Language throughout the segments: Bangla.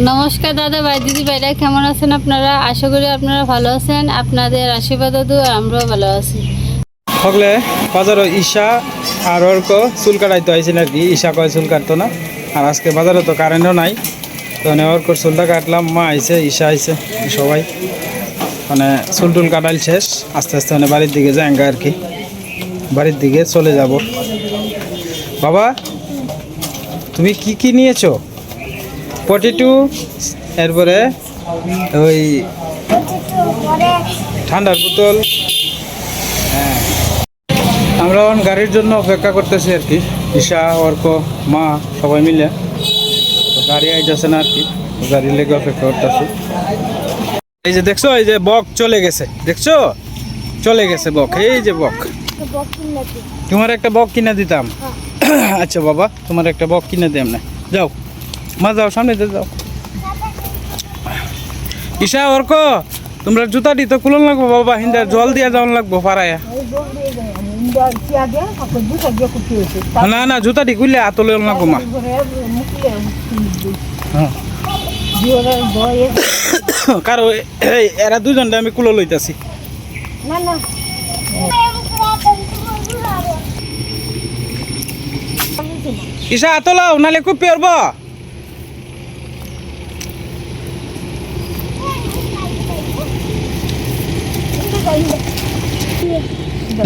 নমস্কার দাদা, ভাই দিদি, ভাইরা, কেমন আছেন আপনারা? আশা করি আপনারা ভালো আছেন। আপনাদের আশীর্বাদ দু আমরাও ভালো আছি। থাকলে বাজারও ঈশা আর অর্ক চুল কাটাইতে হয়েছিল আর কি। ঈশা কয় চুল কাটতো না? আর আজকে বাজারে তো কারেন্টও নাই। তো অর্কর চুলটা কাটলাম, মা আইছে, ঈশা আইছে, সবাই। মানে চুল টুল কাটাইল শেষ। আস্তে আস্তে মানে বাড়ির দিকে যাঙ্গা আর কি। বাড়ির দিকে চলে যাব। বাবা, তুমি কি কি নিয়েছো? পটেটো এরপরে ওই ঠান্ডার বোতল। হ্যাঁ। আমরা এখন গাড়ির জন্য অপেক্ষা করতেছি আর কি। ঈশা অর্ক মা সবাই মিলে। গাড়ি আইতেছে না আর কি। গাড়ি লেগে অপেক্ষা করতেছি। এই যে দেখছ এই যে বক চলে গেছে। দেখছ? চলে গেছে বক। এই যে বক। তোমার একটা বক কিনে দিতাম। আচ্ছা বাবা তোমার একটা বক কিনে দিলাম না যাও। মা যাও, সামনে যাও। ঈশা অর্ক তোমরা জুতাটি তো কুলন লাগবো বাবা, হিন্দা জল দিয়া যাওয়ান লাগবো পাড়ায়। না না জুতাটি খুললে আতলে লাগবো মা। কারও এরা দুজনটা আমি কুলো লইতাছি। ঈশা আতলাও নালে খুব পেরব।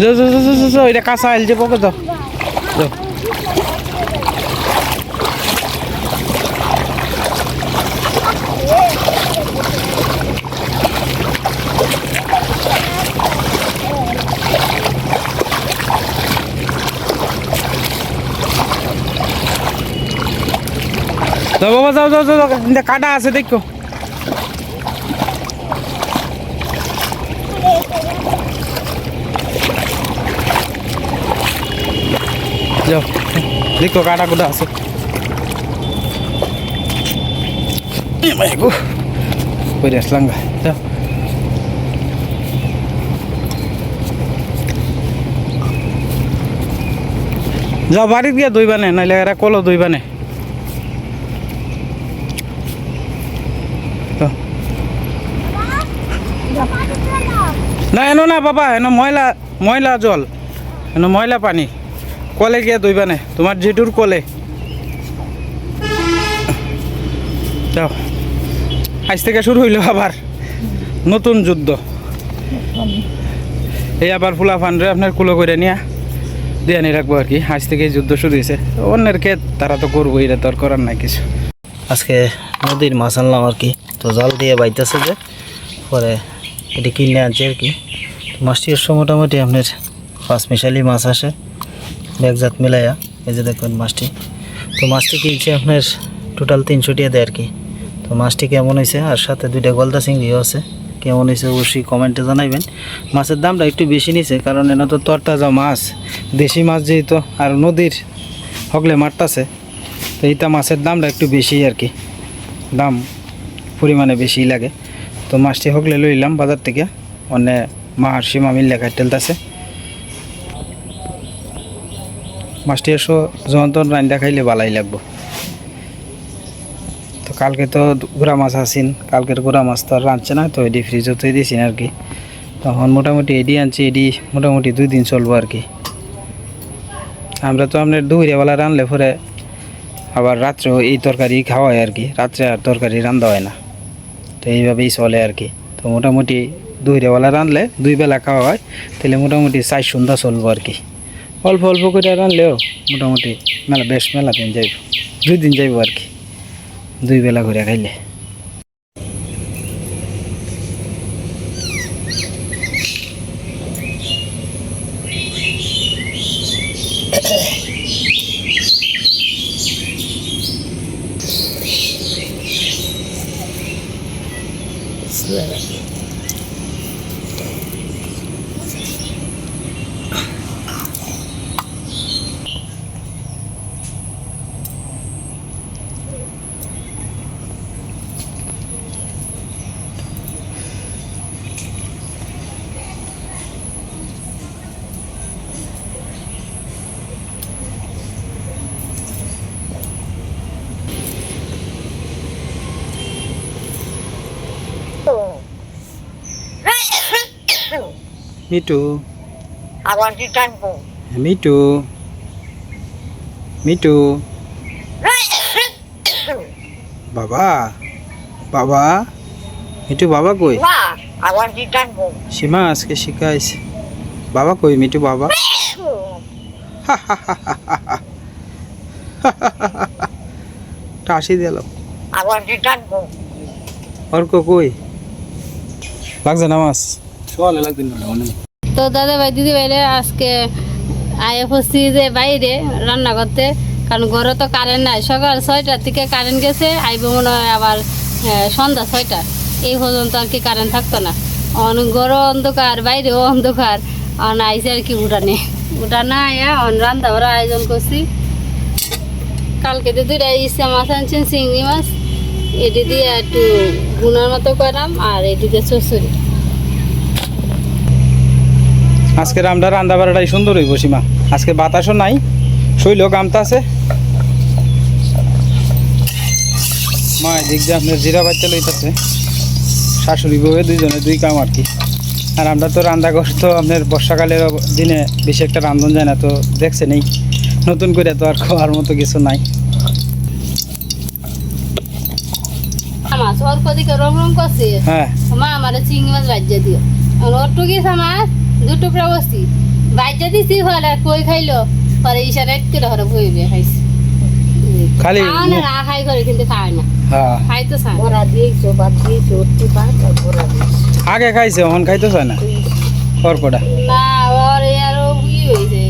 যাও যাও যাও যাও যাও এটা কাঁচা আইল যে পকে দাও। কাটা আছে দেখো। যাও। দেখো কাটা কুটা আছে। কই আসলাম গা। যাও। যাও বাড়িতে গিয়ে দইবানে নাইলে এরা কলো দইবানে যাও। না, এনো না, বাবা, এনো ময়লা ময়লা জল, এনো ময়লা পানি। কলে গিয়ে দইবা নে, তোমার জেঠুর কলে। যাও। আজ থেকে শুরু হইল আবার নতুন যুদ্ধ। এই আবার ফুলা ফান্ডে আপনার কুলো করে নিয়া দিয়ে আনি রাখব আর কি। আজ থেকে যুদ্ধ শুরু হয়েছে অন্যের ক্ষেত তারা তো করব এটা তো আর করার নাই কিছু। আজকে নদীর মাছ আনলাম আর কি। তো জাল দিয়ে বাইতেছে যে, পরে এটি কিনে আনছে আর কি। মাছটি মোটামুটি আপনার পাঁচ মিশালি মাছ আসে। ব্যাগজাত মিলাইয়া, এই যে দেখবেন মাছটি। তো মাছটি কিনছি আপনার টোটাল তিনশো দেয় আর কি। তো মাছটি কেমন হয়েছে আর সাথে দুইটা গলদা চিংড়িও আছে। কেমন হয়েছে অবশ্যই কমেন্টে জানাইবেন। মাছের দামটা একটু বেশি নিছে, কারণ এনে তো তরতাজা মাছ। দেশি মাছ যেহেতু, আর নদীর হগলে মারতাছে, তো এইটা মাছের দামটা একটু বেশি আর কি। দাম পরিমাণে বেশি লাগে। তো মাছটি হকলে লইলাম বাজার থেকে। অন্য মা আর সীমা মিল লেখা মাছটি এসো যখন তখন রান্না খাইলে ভালাই লাগবো। তো কালকে তো গুড়া মাছ আসিন কালকের গুড়া মাছ তো আর রাঁধছে না, তো এডি ফ্রিজও তো দিয়েছি আর কি। তখন মোটামুটি এডি আনছি, এডি মোটামুটি দুই দিন চলবো আর কি। আমরা তো আপনার দুপুরিয়াবেলা রানলে পরে আবার রাত্রেও এই তরকারি খাওয়া হয় আর কি, রাত্রে আর তরকারি রান্ধা হয় না। তো এইভাবেই চলে আর কি। তো মোটামুটি দুই বেলা রানলে দুই বেলা খাওয়া হয়, তাহলে মোটামুটি চাই সন্ধ্যা চলবো আর কি। অল্প অল্প করে রানলেও মোটামুটি মেলা বেশ মেলা দিন যাইব, দুই দিন যাইব আর কি। দুই বেলা করে খাইলে। মিটু আবার কি টানবো মিটু মিটু বাবা বাবা মিটু বাবা কই আবার কি টানবো সীমা আজকে শিখাইছে বাবা কই মিটু বাবা টাসি দিল আবার কি টানবো অর্ক কই লাগছে না মাছ তো দাদা ভাই, দিদি ভাইরে আজকে আয়ে পড়ছি যে বাইরে রান্না করতে, কারণ ঘরে তো কারেন্ট নাই। সকাল ছয়টার থেকে কারেন্ট গেছে, আইব মনে হয় আবার সন্ধ্যা ছয়টা। এই পর্যন্ত আর কি কারেন্ট থাকতো না। অনেক ঘর অন্ধকার বাইরেও অন্ধকার, অন আইসে আর কি উঠানে। উঠানে আয়া, অন রান্না বাড়া আয়োজন করছি। কালকে তো দুইটা ইসা মাছ আনছেন, চিংড়ি মাছ। এটি দিয়ে একটু গুনার মতো করাম, আর এটি দিয়ে চচ্চড়ি। আজকে আমরা রান্না বাড়াটাই সুন্দর হইব সীমা। আজকে বাতাসও নাই শৈল কামতা আছে মা এদিক দিয়ে আপনার জিরা বাচ্চা লইতেছে। শাশুড়ি বউয়ে দুইজনে দুই কাম আর কি। আর আমরা তো রান্না ঘর তো আপনার বর্ষাকালের দিনে বেশি একটা রান্ধন যায় না তো দেখছে নেই। নতুন করে তো আর খাওয়ার মতো কিছু নাই। মাছ অল্প দিকে রং রং করছে। হ্যাঁ। মা আমার চিংড়ি মাছ বাজ্যা দিও। ওর দু টুকরা বসছি। বাজ্যা দিছি হলে কই খাইলো? পরে ইশারা একটু হরে বইবে খাইছি। খালি না রা খাই করে কিন্তু খায় না। হ্যাঁ। চায়। দিয়েছ বাদ দিয়েছ আর আগে খাইছে এখন খাইতে চায় না? অর্কটা না ওর আরও ই হয়েছে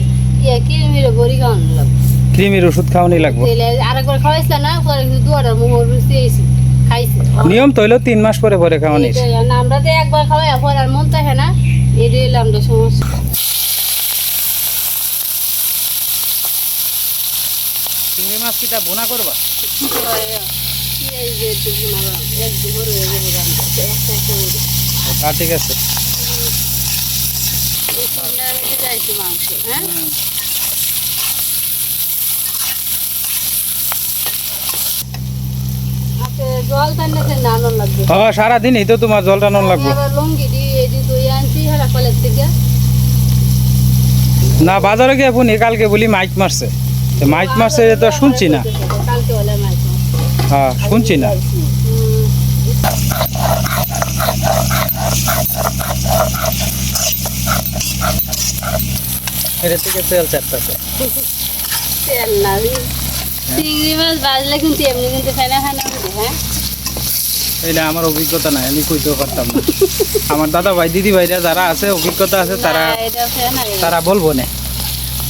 ইয়ে কিরমিরে বড়ি খাওয়ানো লাগবে। ক্রিমির ওষুধ খাওয়ানি লাগবে। তেলে আরেকবার খাওয়াইছিল না পরে কিন্তু দুয়াটার মোহর রুচি আইছি খাইছে। নিয়ম তো হইল তিন মাস পরে পরে খাওয়ানির আমরা তো একবার খাওয়াই পরে আর মন থাকে না। এটাই এলাম আমরা সমস্যা চিংড়ি মাছ কিটা বোনা করবা এই যে দুপুর এক দুপুর হয়ে যাবে। একটা একটা ঠিক আছে মাংস, হ্যাঁ? জল টানলে না আনন্দ সারাদিনই তো তোমার জল টানো লাগবে। আবার লঙ্গি দিয়ে এই যে দই আনছি হেরা কলের থেকে। না বাজারে গিয়ে পুনি কালকে বলি মাইক মারছে। মাইক মারছে তো শুনছি না। হ্যাঁ শুনছি না। এটা থেকে তেল চারটাছে তেল না চিংড়ি মাছ বাজলে কিন্তু এমনি কিন্তু ফেনা ফেনা উঠে হ্যাঁ? এটা আমার অভিজ্ঞতা নাই আমি কইতেও পারতাম না। আমার দাদা ভাই দিদি ভাইরা যারা আছে অভিজ্ঞতা আছে তারা এটা তারা বলব না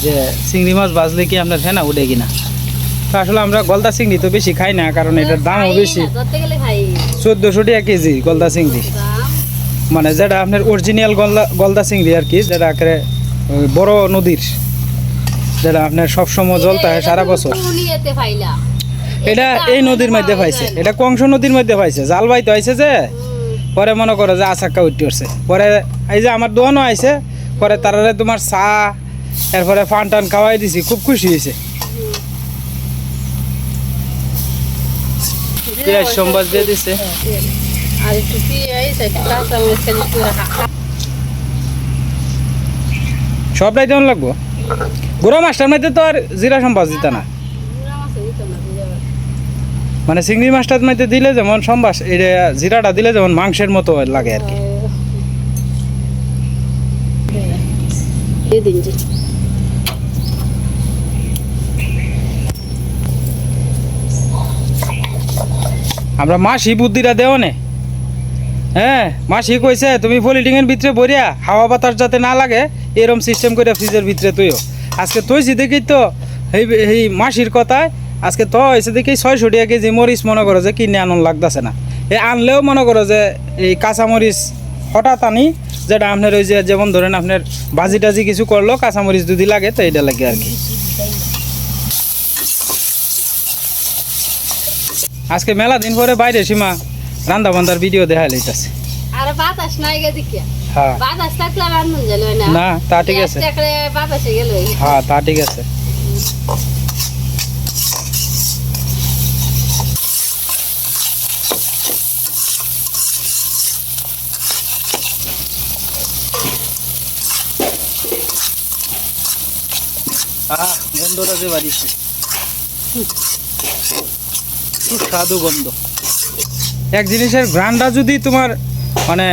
যে চিংড়ি মাছ বাজলে কি আপনার ফেনা উঠে কিনা? তো আসলে আমরা গলদা চিংড়ি তো বেশি খাই না কারণ এটার দামও বেশি। চোদ্দোশো টাকা কেজি গলদা চিংড়ি। মানে যেটা আপনার অরিজিনাল গলদা গলদা চিংড়ি আর কি যেটা একেবারে বড় নদীর। যেটা আপনার সবসময় জল থাকে সারা বছর। এটা এই নদীর মধ্যে পাইছে। এটা কংস নদীর মধ্যে পাইছে। জাল বাইতে হয়েছে যে, পরে মনে করো যে আচাক্কা উঠতে উঠছে পরে এই যে আমার দোকানও আইছে, পরে তারারে তোমার চা, এরপরে ফান টান খাওয়াই দিছি, খুব খুশি হয়েছে সবটাই তেমন লাগবো? গুঁড়ো মাছটার মধ্যে তো আর জিরা সম্বাস দিতে না। মানে চিংড়ি মাছটার মধ্যে দিলে যেমন সম্বাস এটা জিরাটা দিলে যেমন মাংসের মতো লাগে আর কি। আমরা মাসি বুদ্ধিটা দেও নে হ্যাঁ মাসি কইছে তুমি পলিটিংয়ের ভিতরে বরিয়া হাওয়া বাতাস যাতে না লাগে এরম সিস্টেম করে ফ্রিজের ভিতরে তুইও। আজকে তৈছি দেখি তো, এই মাসির কথায়, আজকে তো হয়েছে দেখি ছয়শো টাকা কেজি মরিচ মনে করো যে কিনে আনন্দ লাগতেছে না। এই আনলেও মনে করো যে এই কাঁচা মরিচ হঠাৎ আনি, যেটা আপনার ওই যে যেমন ধরেন আপনার ভাজি টাজি কিছু করল, কাঁচা মরিচ যদি লাগে তো এটা লাগে আর কি। আজকে মেলা দিন পরে বাইরে সীমা রান্দা বান্দার ভিডিও দেখা লইতাছে আর বাতাস নাই গে দিকে হ্যাঁ। আছে। হ্যাঁ, স্বাদু গন্ধ। এক জিনিসের ঘ্রাণটা যদি তোমার মানে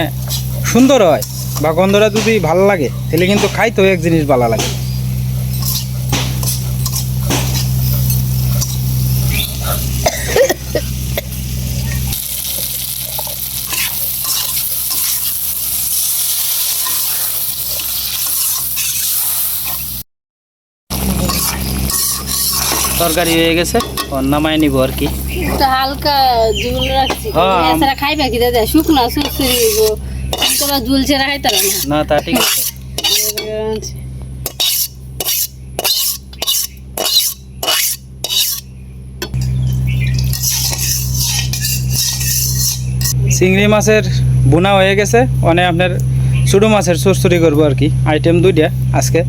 সুন্দর হয় বা গন্ধটা যদি ভালো লাগে তাহলে কিন্তু খাইতেও এক জিনিস ভালো লাগে। তরকারি হয়ে গেছে ওর নামায় নিব আর কি। হালকা ঝুল রাখছি। হ্যাঁ, খাইবা কি দাদা? শুকনা সুরসুরি তোরা ঝুল ছেড়া খাইতে না? না তা ঠিক আছে। চিংড়ি মাছের বোনা হয়ে গেছে। মানে আপনার ছোটো মাছের চুরচুরি করব আর কি। আইটেম দুইটা আজকে।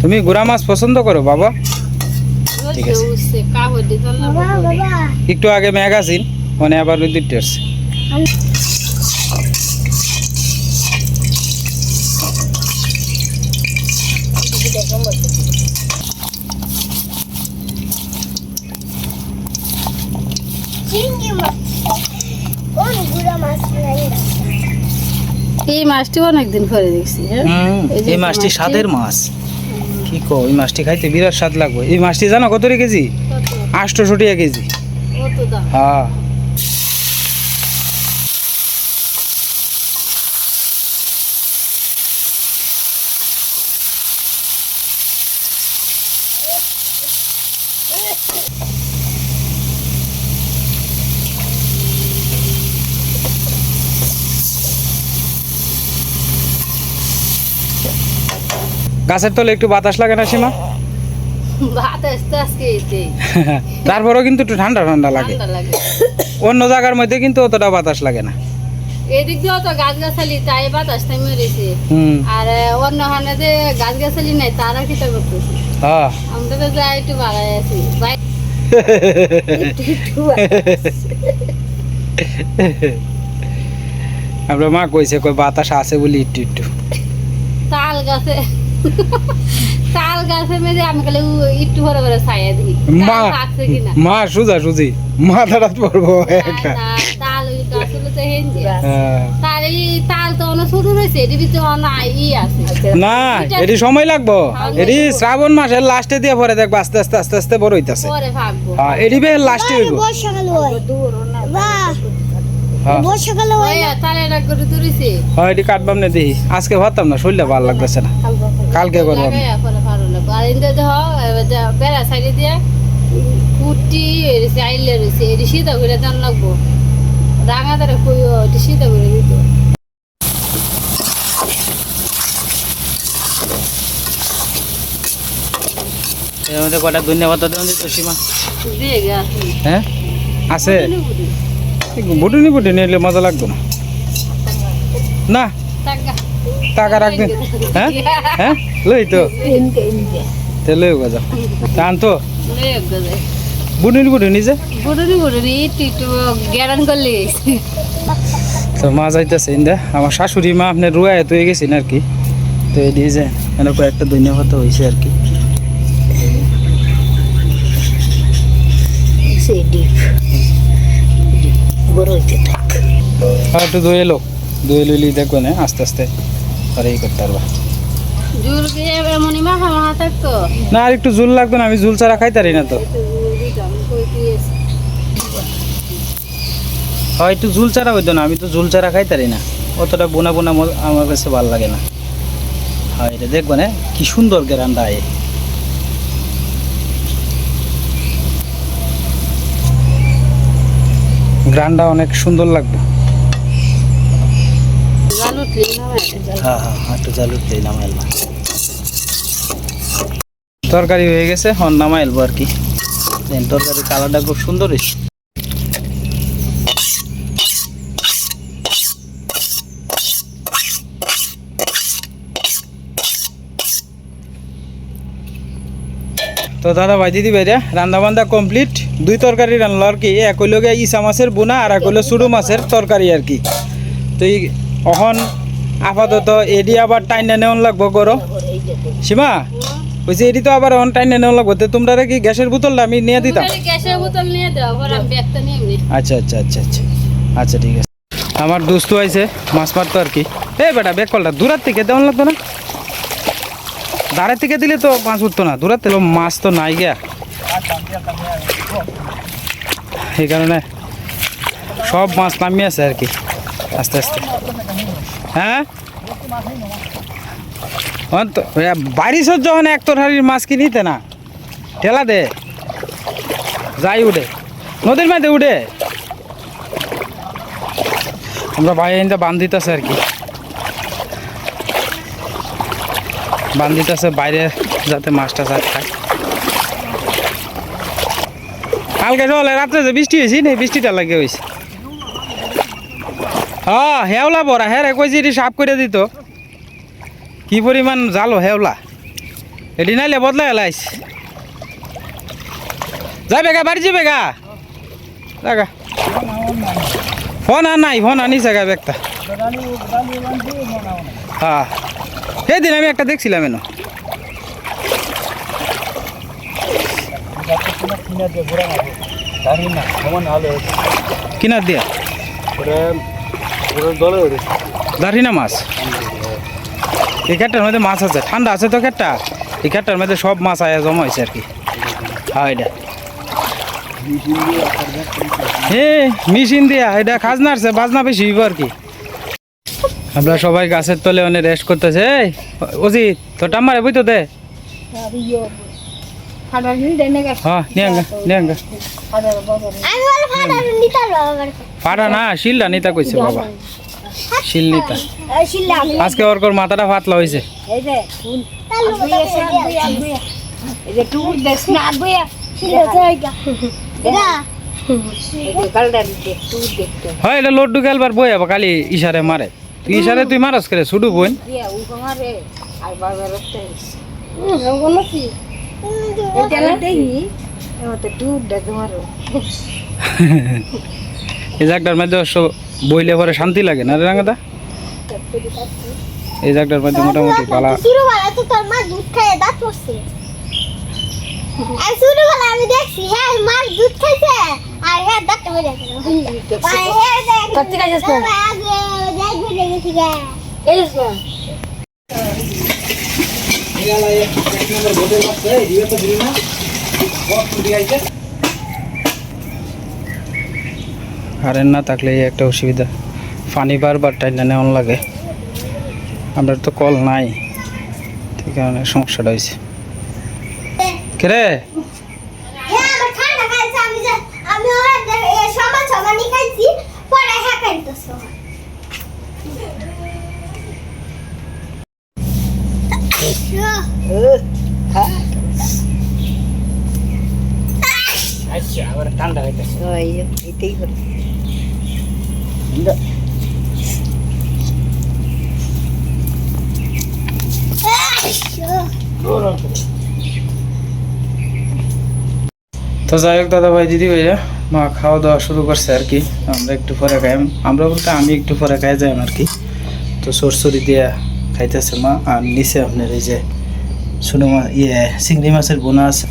তুমি গুড়া মাছ পছন্দ করো বাবা? ঠিক আছে। একটু আগে ম্যাগাজিন মানে আবার ওই দুইটা আসছে। এই মাছটি অনেকদিন পরে দেখছি হ্যাঁ? এই মাছটি স্বাদের মাছ। কি কো এই মাছটি খাইতে বিরাট স্বাদ লাগবে। এই মাছটি জানো কত কেজি? আটশোশো টাকা কেজি। কত দাম? হ্যাঁ। গাছের তলে একটু বাতাস লাগে না সীমা? তারপরেও কিন্তু একটু ঠান্ডা ঠান্ডা লাগে। অন্য জায়গার মধ্যে কিন্তু অতটা বাতাস লাগে না। এদিক দিয়েও তো গাছ গাছালি তাই বাতাস তাই মেরেছে আর অন্য হানে যে গাছ গাছালি নাই তারা কিটা করতেছে? হ্যাঁ। আমরা তো যাই একটু আছি। আমরা মা কইছে কই বাতাস আছে বলি একটু একটু। তাল গাছে তাল গাছে মেঝে আমি উ- একটু ভরে ভরে ছায়া দিই। মা মা সুজা সুজি। মাথাটা পড়ব একটা না, হ্যাঁ। এটি আছে। না এটি সময় লাগবো। এটি শ্রাবণ মাসের লাস্টে দিয়ে পরে দেখব আস্তে আস্তে আস্তে আস্তে বড় হইতাছে। হ্যাঁ এটি বে লাস্টে হইব। হ্যাঁ। হ্যাঁ। এটি কাটবাম না দেখি। আজকে ভাবতাম না শরীরটা ভালো লাগতেছে না। কালকে বেড়া সাইডে দিয়ে কুটি এরিছে আইলে রয়েছে এটি সিধা করে দান লাগবো। রাঙা তারে কইও এটি সিধা করে দিত। এর মধ্যে কটা ধন্যবাদ দেবেন তো সীমা? দিয়ে গেছে হ্যাঁ? আছে? বুটুনি বুটুনি নিলে মজা লাগতো না। না? টাকা। রাখবেন? হ্যাঁ? হ্যাঁ? লই তো। তে লই গজা টান তো বুটুনি যে একটু একটু জ্ঞান করলে তো মা যাইতেছে ইন্দা। আমার শাশুড়ি মা আপনার রুয়া এত হয়ে গেছেন আর কি। তো এই দিয়ে যে এরকম একটা ধন্যবাদ হয়েছে আর কি। আর একটু দই এলো। দই লইলি দেখব না আস্তে আস্তে। আর এই করতে পারবা। জুল কে এমনই মাখা মাখা থাকতো? না আর একটু ঝুল লাগতো না আমি ঝুল ছাড়া খাইতারি না তো। হয় একটু ঝুল চারা হইতো না, আমি তো ঝুল ছাড়া খাইতারি না। অতটা বোনা বোনা আমার কাছে ভালো লাগে না। হয় এটা না কি সুন্দর গেরান্ডা আয় গ্রানটা অনেক সুন্দর লাগবে। হ্যাঁ হ্যাঁ একটু তরকারি হয়ে গেছে হন নামা এলবো আর কি। তরকারি কালারটা খুব সুন্দর তো দাদা ভাই দিদি ভাইরা রান্না বান্ধা কমপ্লিট দুই তরকারি রান্নলো আর কি। এক হইল গিয়ে ইসা মাছের বোনা আর এক হইল সুডু মাছের তরকারি আর কি। তো অহন আপাতত এডি আবার টাইনা নেওয়ান লাগবো গরো সীমা বলছি এটি তো আবার অন টাইম নেওয়া লাগবে। তো তোমরা কি গ্যাসের বোতলটা আমি নিয়ে দিতাম। গ্যাসের বোতল নিয়ে দাও আচ্ছা আচ্ছা আচ্ছা আচ্ছা। আচ্ছা ঠিক আছে। আমার দোস্ত আইছে মাছ মারতো আর কি। এই বেটা ব্যাগ কলটা দূরার থেকে তেমন লাগতো না? দাঁড়ের থেকে দিলে তো মাছ উঠতো না, দূরে থেকে মাছ তো নাই গিয়া। এই কারণে সব মাছ নামিয়ে আছে আর কি, আস্তে আস্তে। হ্যাঁ? তো যখন এক তোর হাড়ির মাছ কিনিতে না। ঠেলা দে। যাই উঠে। নদীর মধ্যে উঠে। আমরা বাইরে বান আর কি। বান দিতেছে বাইরে যাতে মাছটা চার খায়। কালকে চলে রাত্রে যে বৃষ্টি হয়েছি না বৃষ্টিটা লাগে হয়েছে। হ্যাঁ হেওলা বড়া হ্যাঁ রে কইছি সাফ করে দিত। কি পরিমাণ জালো হেওলা। এটি নাইলে বদলাই এলাইস যাবে গা বাড়ি যাবে গা জাগা ফোন আর নাই, ফোন আনিস গা একটা হ্যাঁ। সেদিন আমি একটা দেখছিলাম এনো। কিনার মাছ। মধ্যে মাছ আছে আছে তো মধ্যে সব মাছ জমা আর কি। হ্যাঁ মেশিন দিয়া, এটা খাজনা আছে বাজনা বেশি হইব আর কি। আমরা সবাই গাছের তলে অনেক রেস্ট করতেছে। অজিত তো টাম্মারে বই তো দে। হ্যাঁ ফাটা না শিলটা নিতা কইছে বাবা। শিল নিতা। আজকে ওর মাথাটা ফাতলা হয়েছে হয় এটা লোড ঢুকালবার বই আবার কালি ইশারে মারে। তুই ইশারে তুই মারস করে ছুটু বোন। এই জায়গাটার মধ্যে অবশ্য বইলে পরে শান্তি লাগে না রে রাঙাদা? এই জায়গাটার মধ্যে মোটামুটি পালা শুরু বেলা তো তোর মা দুধ খাইয়ে দাঁত পড়ছে আর শুরু আমি দেখছি হ্যাঁ মার দুধ খাইছে। আর হ্যাঁ দাঁত পড়ে গেছে কত কাজ আছে। এই যে কারেন্ট না থাকলে এই একটা অসুবিধা। পানি বারবার টাইনা নেওয়ান লাগে। আমরা তো কল নাই। ঠিক কারণে সমস্যাটা হয়েছে। হ্যাঁ পরে হ্যাঁ আচ্ছা আবার ঠান্ডা হইতেছে হলো। তো যাই হোক দাদা ভাই দিদি ভাইয়া, মা খাওয়া দাওয়া শুরু করছে আর কি। আমরা একটু পরে খাই আমরা বলতে আমি একটু পরে খাই যাই আর কি। তো সরসরি দিয়া খাইতেছে মা, আর নিচে আপনার এই যে শুনো মা ইয়ে চিংড়ি মাছের বোনা আছে।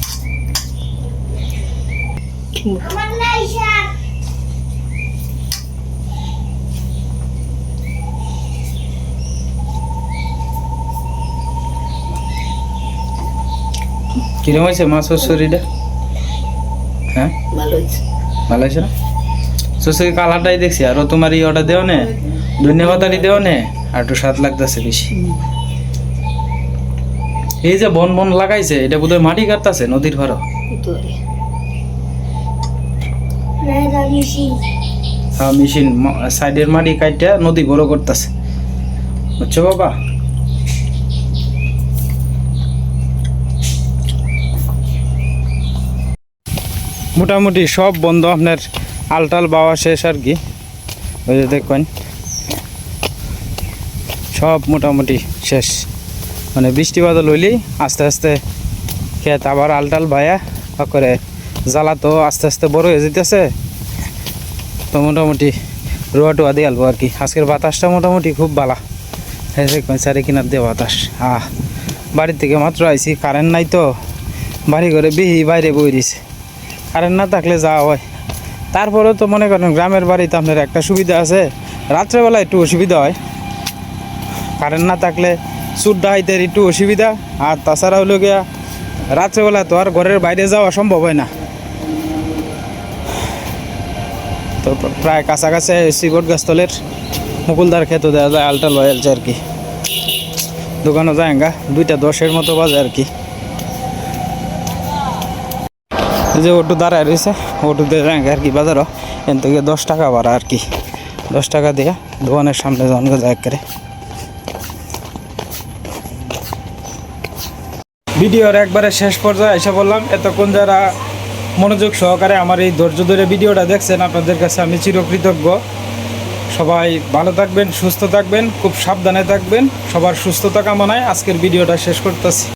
কিরম হয়েছে মা সরসরিটা? হ্যাঁ? ভালো হয়েছে ভালো হয়েছে না কালারটাই দেখছি আর তোমার ই অর্ডার দেও নে ধন্যবাদারি দেও নে আর একটু স্বাদ লাগতেছে বেশি। এই যে বন বন লাগাইছে এটা বোধহয় মাটি কাটতাছে নদীর ভাড়া হ্যাঁ মেশিন সাইডের মাটি কাটটা নদী বড় করতেছে। বুঝছ বাবা? মোটামুটি সব বন্ধ, আপনার আলটাল বাওয়া শেষ আর কি। ওই যে দেখবেন সব মোটামুটি শেষ। মানে বৃষ্টি বাদল হইলেই আস্তে আস্তে খেত আবার আলটাল বায়া করে জ্বালা তো আস্তে আস্তে বড় হয়ে যেতেছে। তো মোটামুটি রোয়া টোয়া দিয়ে আলবো আর কি। আজকের বাতাসটা মোটামুটি খুব ভালো হ্যাঁ দেখবেন চারি কিনার দিয়ে বাতাস। আহ, বাড়ির থেকে মাত্র আইসি কারেন্ট নাই তো। বাড়ি ঘরে বিহি বাইরে বই দিছে কারেন্ট না থাকলে যাওয়া হয়। তারপরেও তো মনে করেন গ্রামের বাড়িতে আপনার একটা সুবিধা আছে রাত্রেবেলা একটু অসুবিধা হয়। কারেন্ট না থাকলে চুরটা হাইতে একটু অসুবিধা, আর তাছাড়া হলো গিয়া রাত্রেবেলা তো আর ঘরের বাইরে যাওয়া সম্ভব হয় না। তো প্রায় কাছাকাছি শিবট গাছতলের মুকুলদার খেতে দেওয়া যায় আলটা লয়ালছে আর কি। দোকানও যায় গা দুইটা দশের মতো বাজে আর কি এই যে অটো দাঁড়ায় রয়েছে অটো দিয়ে যায় আর কি বাজারও। এন থেকে দশ টাকা ভাড়া আর কি। দশ টাকা দিয়ে দোকানের সামনে যখন যায় করে ভিডিওর একবারে শেষ পর্যায়ে এসে বললাম এতক্ষণ যারা মনোযোগ সহকারে আমার এই ধৈর্য ধরে ভিডিওটা দেখছেন, আপনাদের কাছে আমি চিরকৃতজ্ঞ। সবাই ভালো থাকবেন, সুস্থ থাকবেন, খুব সাবধানে থাকবেন। সবার সুস্থতা কামনায় আজকের ভিডিওটা শেষ করতেছি।